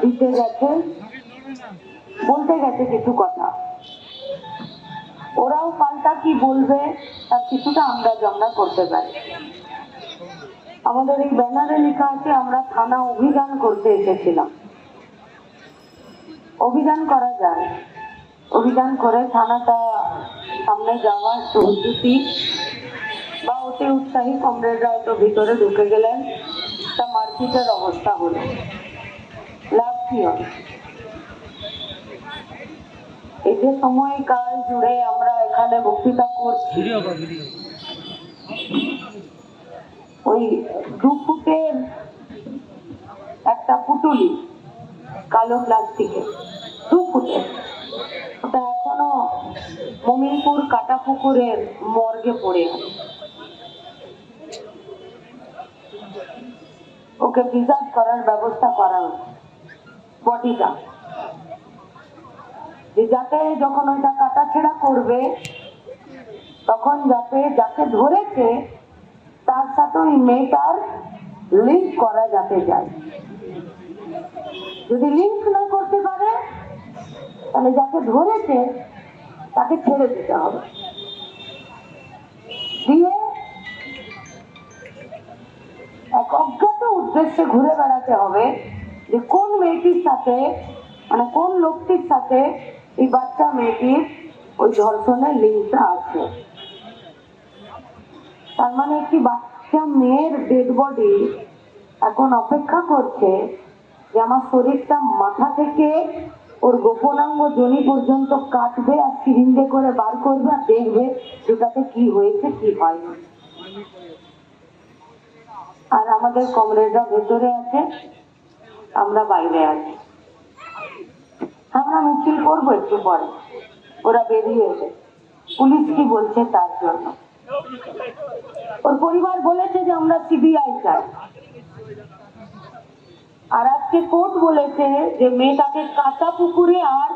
দিতে গেছে বলতে গেছে কিছু কথা। ওরাও পাল্টা কি বলবে, তার কিছুটা আমরা করতে পারি। আমাদের এই ব্যানারে লেখা আছে, আমরা থানা অভিযান করতে এসেছিলাম। অভিযান করা যায়। অভিযান করে থানাটা সামনে যাওয়ার প্রস্তুতি বা অতি উৎসাহী কমরেডরা হয়তো ভিতরে ঢুকে গেলেন। তা অবস্থা হলো। লাভ কি হয় এই যে সময়কাল জুড়ে আমরা এখানে বক্তৃতা করছি ওই দু ফুটের একটা পুটুলি কালো প্লাস্টিকে দু ফুটের। ওটা এখনও মমিনপুর কাটা পুকুরের মর্গে পড়ে আছে। ওকে প্রিজার্ভ করার ব্যবস্থা করা হচ্ছে বডিটা। যাতে যখন ওইটা কাটাছেড়া করবে, তখন যাতে যাকে ধরেছে, তার সাথে ওই মেয়েটার লিঙ্ক করা যাতে যায়। যদি লিঙ্ক না করতে পারে, তাহলে যাকে ধরেছে, তাকে ছেড়ে দিতে হবে। দিয়ে উদ্দেশ্যে ঘুরে বেড়াতে হবে যে কোন মেয়েটির সাথে মানে কোন লোকটির সাথে এই বাচ্চা মেয়েটির ওই ধর্ষণের লিঙ্কটা আছে। তার মানে একটি বাচ্চা মেয়ের ডেড বডি এখন অপেক্ষা করছে যে আমার শরীরটা মাথা থেকে ওর গোপনাঙ্গ জনি পর্যন্ত কাটবে আর সিরিঞ্জে করে বার করবে আর দেখবে সেটাতে কি হয়েছে, কি হয়নি। আর আমাদের কমরেডরা ভেতরে আছে, আমরা বাইরে আছি। আমরা মিছিল করব একটু পরে, ওরা বেরিয়ে এসে। পুলিশ কি বলছে তার জন্য? ওর পরিবার বলেছে যে আমরা সিবিআই চাই। আর আজকে কোর্ট বলেছে যে মেয়েটাকে কাঁচা পুকুরে আর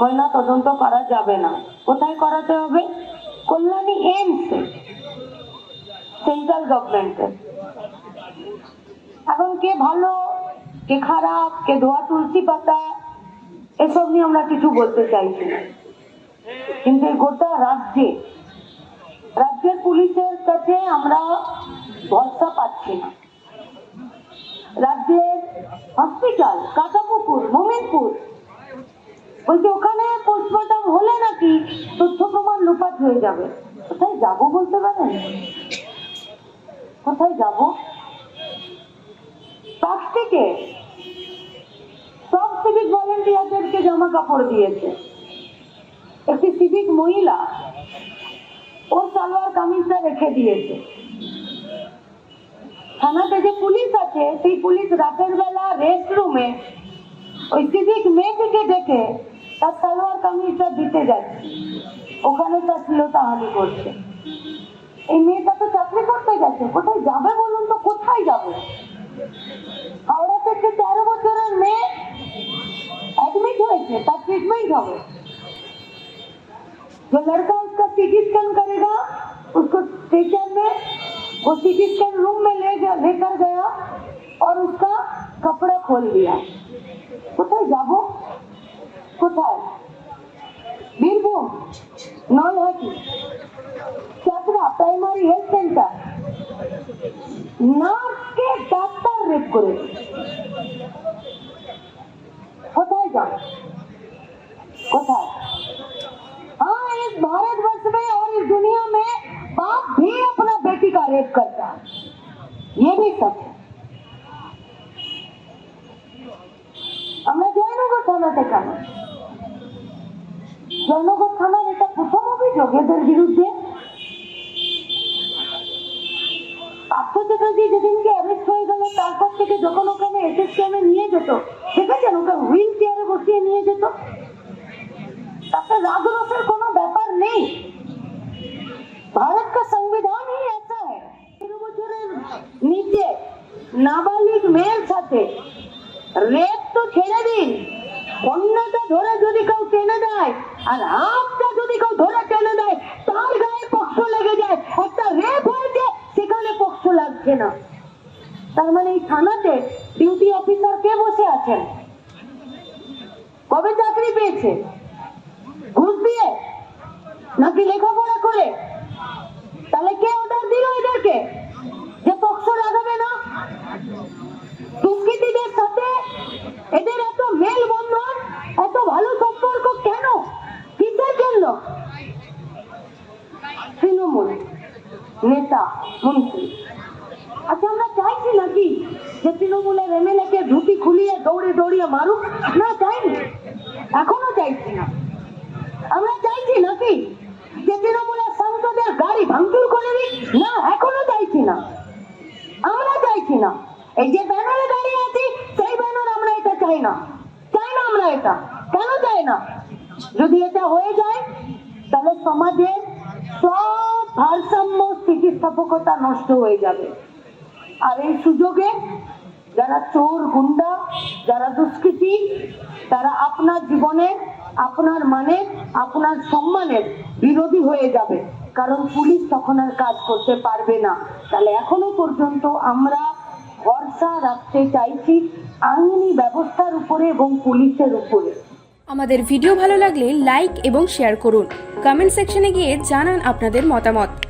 ময়না তদন্ত করা যাবে না। কোথায় করাতে হবে? কল্যাণী এমস সেন্ট্রাল গভর্নমেন্টের এখন কে ভালো, কে খারাপ, কে ধোয়া তুলসী পাতা, এসব নিয়ে আমরা কিছু বলতে চাইছি। কিন্তু গোটা রাজ্যে, রাজ্যের পুলিশের কাছে আমরা ভরসা পাচ্ছি না। রাজ্যের হসপিটাল কাটাপুকুর মোমিনপুর, বলছি ওখানে পোস্টমর্টম হলে নাকি তথ্য প্রমাণ লোপাট হয়ে যাবে। কোথায় যাব বলতে পারেন? কোথায় যাব? পাঁচ থেকে সব সিভিক ভলেন্টিয়ারদেরকে জামা কাপড় দিয়েছে। একটি সিভিক মহিলা ওর সালোয়ার কামিজটা রেখে দিয়েছে। থানাতে যে পুলিশ আছে, সেই পুলিশ রাতের বেলা রেস্ট রুমে ওই সিভিক মেয়েটিকে ডেকে তার সালোয়ার কামিজটা দিতে যাচ্ছে। ওখানে তার শ্লীলতাহানি করছে। এই মেয়েটা তো চাকরি করতে গেছে, কোথায় যাবে বলুন তো? কোথায় যাবে? হাওড়া থেকে তেরো বছরের মেয়ে एडमिट হয়েছে তার ट्रीटमेंट হবে जो लड़का उसका सीटी स्कैन करेगा उसको स्टेशन में वो सीटी स्कैन रूम में ले गया लेकर गया और उसका कपड़ा खोल दिया কোথায় যাব কোথায় বীরভূম নলহাটি চাতরা প্রাইমারি হেলথ करो। होता है हाँ इस भारतवर्ष में और इस दुनिया में बाप भी अपना बेटी का रेप करता है। ये भी सच है। আমরা জয়নগর থানাতে কেন জয়নগর থানার এটা প্রথম অভিযোগ এদের বিরুদ্ধে পার্থ চ্যাটার্জি যেদিনকে অ্যারেস্ট হয়ে গেল তারপর থেকে যখন ওখানে এসএসকেমে নিয়ে যেত দেখেছেন ওকে হুইল চেয়ারে বসিয়ে নিয়ে যেত তাতে রাজরসের কোনো ব্যাপার নেই ভারত का संविधान ही ऐसा है তেরো বছরের নিচে নাবালিক মেয়ের সাথে রেপ তো ছেড়ে দিন অন্যটা ধরে যদি কেউ টেনে দেয় আর হাতটা না। তার মানে এই থানাতে ডিউটি অফিসার কে বসে আছেন? কবে চাকরি পেয়েছে? ঘুষ দিয়ে? নাকি লেখাপড়া করে? তাহলে কে অর্ডার দিল এদেরকে? যে পক্ষ লাগাবে না? দুষ্কৃতীদের সাথে এদের এত মেল বন্ধন এত ভালো সম্পর্ক কেন? কিসের জন্য? তৃণমূল নেতা মন্ত্রী। আচ্ছা আমরা চাইছি নাকি যে তৃণমূলের এমএলএ কে ধুতি খুলিয়ে দৌড়ে দৌড়িয়ে মারুক? না, চাইনি। এখনও চাইছি না। আমরা চাইছি নাকি যে তৃণমূলের সাংসদের গাড়ি ভাঙচুর করে দিক? না, এখনও চাইছি না। আমরা চাইছি না। এই যে ব্যানারে দাঁড়িয়ে আছি, সেই ব্যানার আমরা এটা চাই না। চাই না আমরা এটা। কেন চাই না? যদি এটা হয়ে যায়, তাহলে সমাজের সব ভারসাম্য স্থিতিস্থাপকতা নষ্ট হয়ে যাবে। আর এই সুযোগে যারা চোর, গুন্ডা, যারা দুষ্কৃতী, তারা আপনার জীবনের আপনার মানে আপনার সম্মানের বিরোধী হয়ে যাবে। কারণ পুলিশ তখন আর কাজ করতে পারবে না। তাহলে এখনও পর্যন্ত আমরা ভরসা রাখতে চাইছি আইনি ব্যবস্থার উপরে এবং পুলিশের উপরে। আমাদের ভিডিও ভালো লাগলে লাইক এবং শেয়ার করুন। কমেন্ট সেকশনে গিয়ে জানান আপনাদের মতামত।